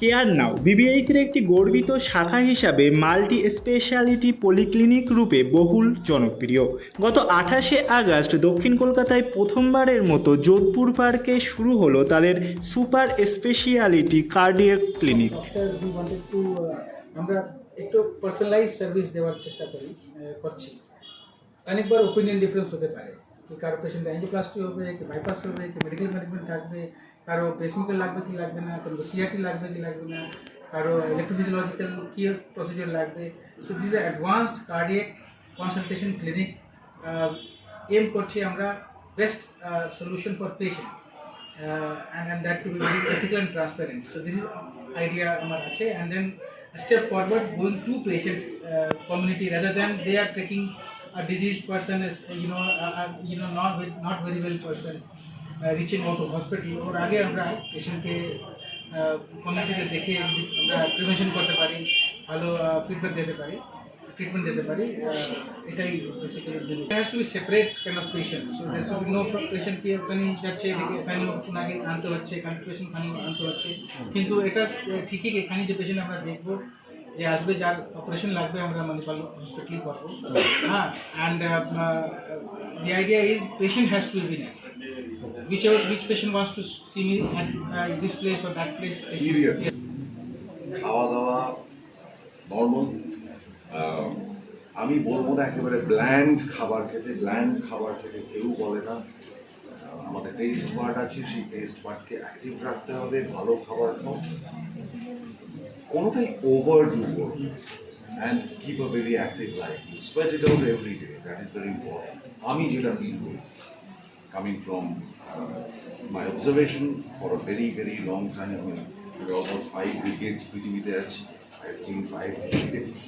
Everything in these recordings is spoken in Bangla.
কেয়ার নাও বিবিএইচের একটি গর্বিত শাখা হিসাবে মাল্টি স্পেশালিটি পলিক্লিনিক রূপে বহুল জনপ্রিয়। গত আঠাশে আগস্ট দক্ষিণ কলকাতায় প্রথমবারের মতো যোধপুর পার্কে শুরু হলো তাদের সুপার স্পেশালিটি কার্ডিয়াক ক্লিনিক। টু আমরা একটু পার্সোনালাইজ সার্ভিস দেওয়ার চেষ্টা করি করছি। অনেকবার ওপিনিয়ন ডিফারেন্স হতে পারে। কি কারও পেশেন্ট অ্যাঞ্জিওপ্লাস্টি হবে কি বাইপাস হবে কি মেডিকেল ম্যানেজমেন্ট থাকবে কারও পেসমেকার লাগবে কি লাগবে না কারও সিআরটি লাগবে কি লাগবে না কারও ইলেকট্রোফিজিওলজিক্যাল কি প্রসিডিওর লাগবে so this R advanced cardiac consultation clinic aim করছি আমরা best solution for patient uh, and, and that to be very ethical and transparent. So this is idea আমার আছে and then a step forward going to patients uh, community rather than they are taking a diseased person uh, you know a, a, you know not not very well person uh, reaching out to hospital. ওর আগে আমরা পেশেন্টকে কমিউনিটিতে দেখে যদি আমরা প্রিভেনশন করতে পারি ভালো ফিডব্যাক দিতে পারি ট্রিটমেন্ট দিতে পারি এটাই basically has to be separate kind of patient so there should no patient কি ওখানে যাচ্ছে এদিকে এখানে ওনাকে আনতে হচ্ছে এখানে পেশেন্ট ওখানে আনতে হচ্ছে। কিন্তু এটা ঠিকই এখানে যে পেশেন্ট আমরা দেখব যে আসবে যার অপারেশন লাগবে আমরা মণিপাল হসপিটালই করব। হ্যাঁ and the idea is patient has to be next whichever which patient wants to see me at uh, this place or that place. খাওয়া দাওয়া নর্মাল আমি বলব না একেবারে ব্ল্যান্ড খাবার খেতে ব্ল্যান্ড খাবার খেতে কেউ বলে না। আমাদের টেস্ট পার্ট আছে সেই টেস্ট পার্টকে অ্যাক্টিভ রাখতে হবে ভালো খাবার খাও। কোনোটাই over do and keep a very active life spread it out every day that is very important আমি যেটা ফিল করি coming from uh, my observation for a very, very long time. I mean, there are almost five decades পৃথিবীতে আছি I've seen five decades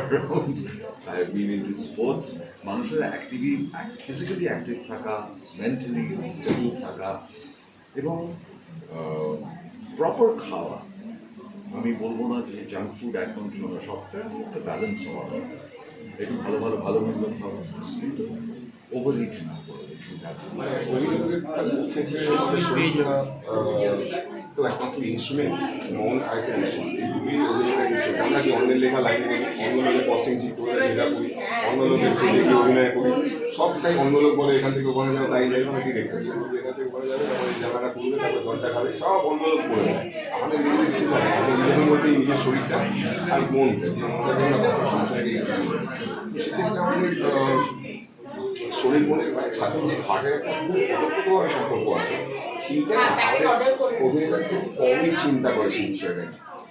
around. I've been into sports. মানুষের অ্যাক্টিভি ফিজিক্যালি অ্যাক্টিভ থাকা মেন্টালি স্টেবল থাকা এবং প্রপার খাওয়া আমি বলব না যে জাঙ্ক ফুড একদম কি না সবটা একটা ব্যালেন্স হওয়া দরকার। একটু ভালো ভালো ভালো মন্দ খাওয়া কিন্তু ওভার ইট না করে মানে তো একমাত্র ইনস্ট্রুমেন্ট নন ইনস্ট্রুমেন্ট এই দুটোই অভিনেতা ইনস্ট্রুমেন্ট আমরা কি অন্যের লেখা লাইন করি অন্য লোকের কস্টিং ঠিক করে যেটা করি অন্য লোকের সে দেখে অভিনয় করি সবটাই অন্য লোক বলে এখান থেকে ওখানে যাবে, তাই যাই মানে ডিরেক্টর এখান থেকে ওখানে যাবে, তারপরে করবে তারপর জলটা খাবে, সব অন্য লোক করে আমাদের নিজেদের থাকে নিজের শরীরটা আর মনটা, যে মনটা সংসারে সেক্ষেত্রে আমাদের শরীর মনের সাথে যে হার্টের একটা সম্পর্ক আছে সেইটা অভিনেতারা খুব কমই চিন্তা করে সেই বিষয়টা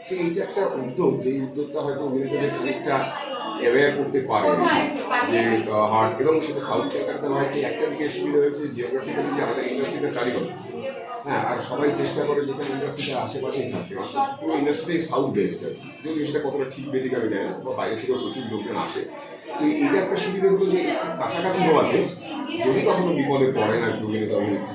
সে এইটা একটা উদ্যোগ যে উদ্যোগটা হয়তো অভিনেতাদের খানিকটা অ্যাওয়ার করতে পারে। যে হার্ট এবং সেটা সাউথ কলকাতার হয় কি একটা দিকে সুবিধা হয়েছে জিওগ্রাফিক্যালি যে আমাদের ইন্ডাস্ট্রিটা কারিগর হ্যাঁ আর সবাই চেষ্টা করে যেখানে ইন্ডাস্ট্রিটা আশেপাশেই থাকে। পুরো ইন্ডাস্ট্রিটাই সাউথ বেস্ট যদি সেটা কতটা ঠিক বেঠিক আমি জানি না বা বাইরে থেকেও প্রচুর লোকজন আসে। তো এটা একটা সুবিধা হলো যে কাছাকাছি হওয়াতে যদি কখনো বিপদে পড়ে না অভিনেতা অভিনেত্রী